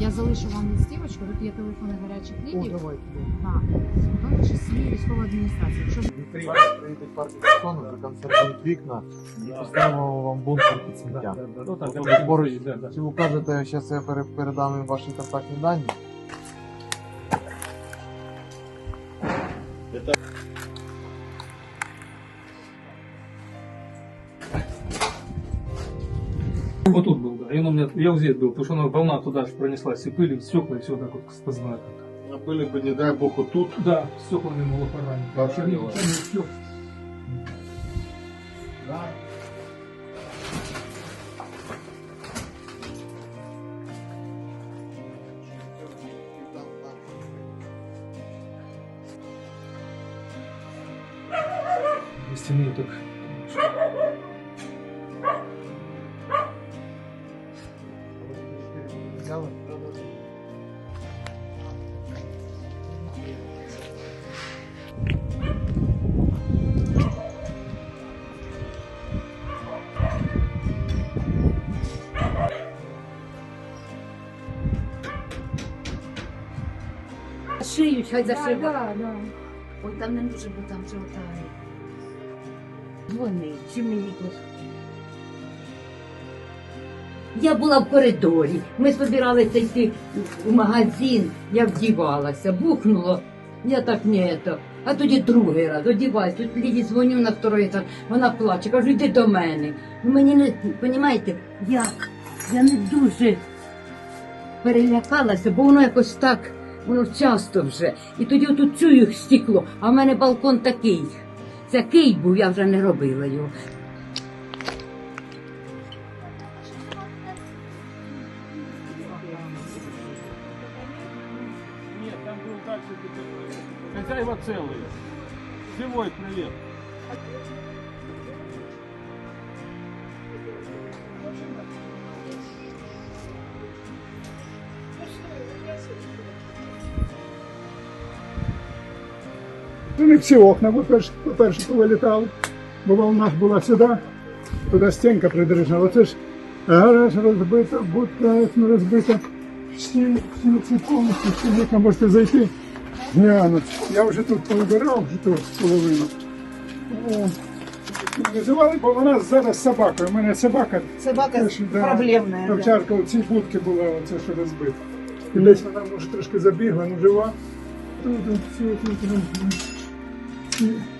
Я залишу вам листівочку, тут є телефони гарячих О, ліній. давайте. Так, в тому числі військова адміністрація. Якщо приїдуть партії закону, законсервують вікна і поставимо вам бункер під сміття. Ну так, давайте поруч, да, да. чи ви кажете, зараз я пере- передам їм ваші контактні дані? Вот тут был, да. И он у меня, я вот здесь был, потому что она волна туда же пронеслась, и пыль, и стекла, и все так вот сквозное. А были бы, не дай бог, вот тут. Да, стеклами поранено. Хорошо Чернил- дело. черный стек. Стены так. Взяли? Шиють, хай зашивають. да, да. Ой, там не дуже, бо там вже отає. Дзвони, чи мені якось. Я була в коридорі. Ми збиралися йти в магазин, я вдівалася, бухнуло. Я так не то. А тоді другий раз одіваюсь. Тут Ліді дзвоню на второй етаж, вона плаче, кажу, йди до мене. Мені не розумієте, як? Я не дуже перелякалася, бо воно якось так, воно часто вже. І тоді отут чую стекло, а в мене балкон такий. Це кий був, я вже не робила його. Хозяева целые. Живой привет. Ну, не всі окна, по-перше, повилітали, бо волна була сюди, туди стінка придержала. Це ж гараж розбита, будка розбита. Всі, ці повністю, всі можете зайти, глянути. Я вже тут повибирав, тут половину. Називали, бо вона зараз з собакою. У мене собака Собака теж, да, проблемная. да. Овчарка у цій будці була оце, що розбита. І десь вона може трошки забігла, ну жива. Тут, тут, тут, тут.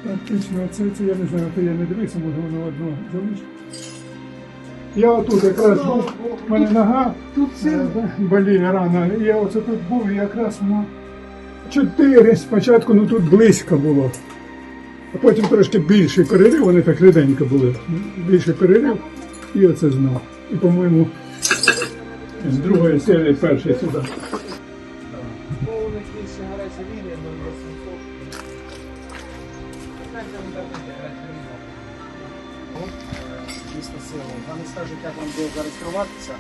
Практично, це, це я не знаю, то я не дивився, може воно одно залишить. Я отут якраз був, в мене нога боліє рана. і Я оце тут був і якраз воно чотири спочатку, ну тут близько було. А потім трошки більший перерив, вони так ріденько були. Більший перерив, і оце знов. І, по-моєму, з другої серії перший сюди. Дійсно сила. Вони скажуть, як вам буде зареєструватися.